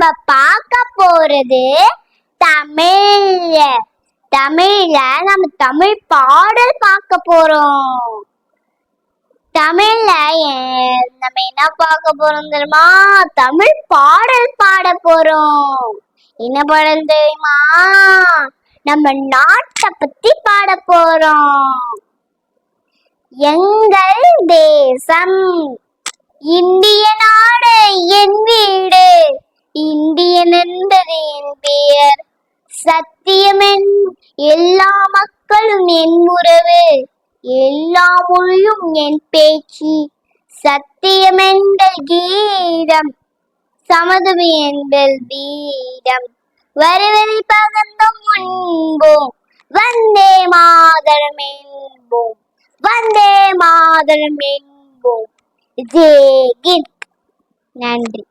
நம்ம பார்க்க போறது தமிழ். தமிழ்ல நம்ம தமிழ் பாடல் பார்க்க போறோம். தமிழ்ல நம்ம என்ன பார்க்க போறோம் தெரியுமா? தமிழ் பாடல் பாட போறோம். என்ன பாடல் தெரியுமா? நம்ம நாட்டை பத்தி பாட போறோம். எங்கள் தேசம் இந்திய நாடு இந்தியன் என்பது என் பெயர் சத்தியமென். எல்லா மக்களும் என் உறவு எல்லா மொழியும் என் பேச்சு. சத்தியமென்கள் கீதம் சமதுமை எங்கள் வீரம் வருவதை பகந்தம் முன்போம் வந்தே மாதரம் என்போம் வந்தே மாதரம் என்போம். ஜெய் நன்றி.